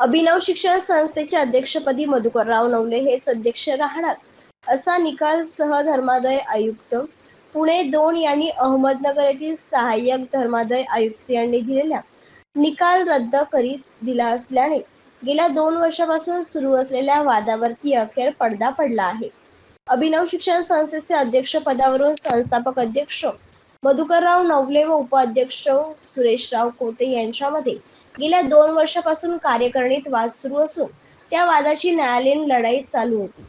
अभिनव शिक्षण संस्थेचे अध्यक्षपदी मधुकरराव नवले हे अध्यक्ष राहणार. असा निकाल सहधर्मादय आयुक्त पुणे दोन यांनी अहमदनगर येथील सहाय्यक धर्मादय आयुक्त यांनी दिलेल्या निकाल रद्द करीत दिला असल्याने गेल्या दोन वर्षापासून सुरू असलेल्या वादावरती अखेर पडदा पडला आहे. अभिनव शिक्षण संस्थेचे अध्यक्ष पदावरून संस्थापक अध्यक्ष मधुकरराव नवले व उपाध्यक्ष सुरेशराव कोते यांच्यामध्ये गेल्या दोन वर्षापासून कार्यकारिणीत वाद सुरू असून त्या वादाची न्यायालयीन लढाई चालू होती.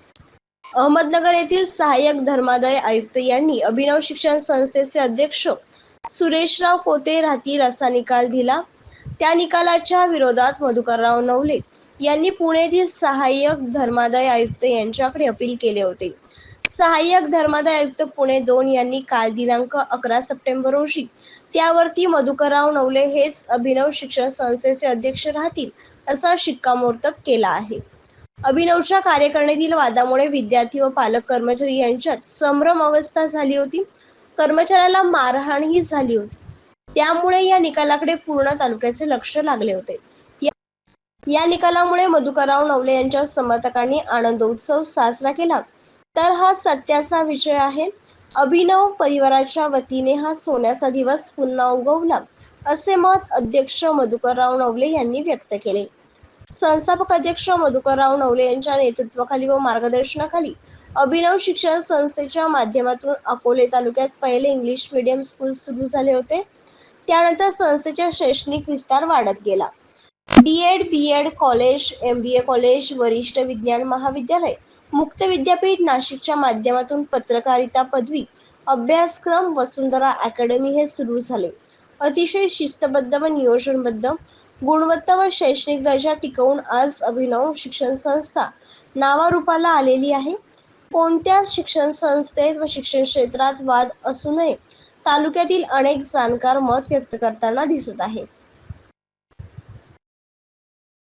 अहमदनगर येथील सहाय्यक धर्मादाय आयुक्त यांनी अभिनव शिक्षण संस्थेचे अध्यक्ष सुरेशराव कोते राहतील असा निकाल दिला. त्या निकालाच्या विरोधात मधुकरराव नवले यांनी पुणे येथील सहाय्यक धर्मादाय आयुक्त यांच्याकडे अपील केले होते. सहाय्यक धर्मादाय आयुक्त पुणे दोन यांनी काल दिनांक अकरा सप्टेंबर रोजी त्यावरती मधुकरराव नवले हेच अभिनव शिक्षण संस्थेचे अध्यक्ष राहतील असा शिक्कामोर्तब केला आहे. अभिनवच्या कार्यकारिणीतील वादामुळे विद्यार्थी व पालक कर्मचारी यांच्यात संभ्रम अवस्था झाली होती. कर्मचाऱ्याला मारहाणही झाली होती. त्यामुळे या निकालाकडे पूर्ण तालुक्याचे लक्ष लागले होते. या- निकालामुळे मधुकरराव नवले यांच्या समर्थकांनी आनंदोत्सव साजरा केला. तर हा सत्याचा विजय आहे. अभिनव परिवाराच्या वतीने हा सोन्याचा दिवस पुन्हा उगवला असे मत अध्यक्ष मधुकरराव नवले यांनी व्यक्त केले. संस्थापक अध्यक्ष मधुकरराव नवले यांच्या नेतृत्वाखाली व मार्गदर्शनाखाली अभिनव शिक्षण संस्थेच्या माध्यमातून अकोले तालुक्यात पहिले इंग्लिश मीडियम स्कूल सुरू झाले होते. त्यानंतर संस्थेचा शैक्षणिक विस्तार वाढत गेला. B Ed B Ed college M B A college वरिष्ठ विज्ञान महाविद्यालय मुक्त विद्यापीठ नाशिकच्या माध्यमातून पत्रकारिता पदवी अभ्यासक्रम वसुंधरा अकॅडमी हे सुरू झाले. अतिशय शिस्तबद्ध व नियोजनबद्ध गुणवत्ता व शैक्षणिक दर्जा टिकवून आज अभिनव शिक्षण संस्था नावारूपाला आलेली आहे. कोणत्या शिक्षण संस्थेत व शिक्षण क्षेत्रात वाद असू नये तालुक्यातील अनेक जाणकार मत व्यक्त करताना दिसत आहेत.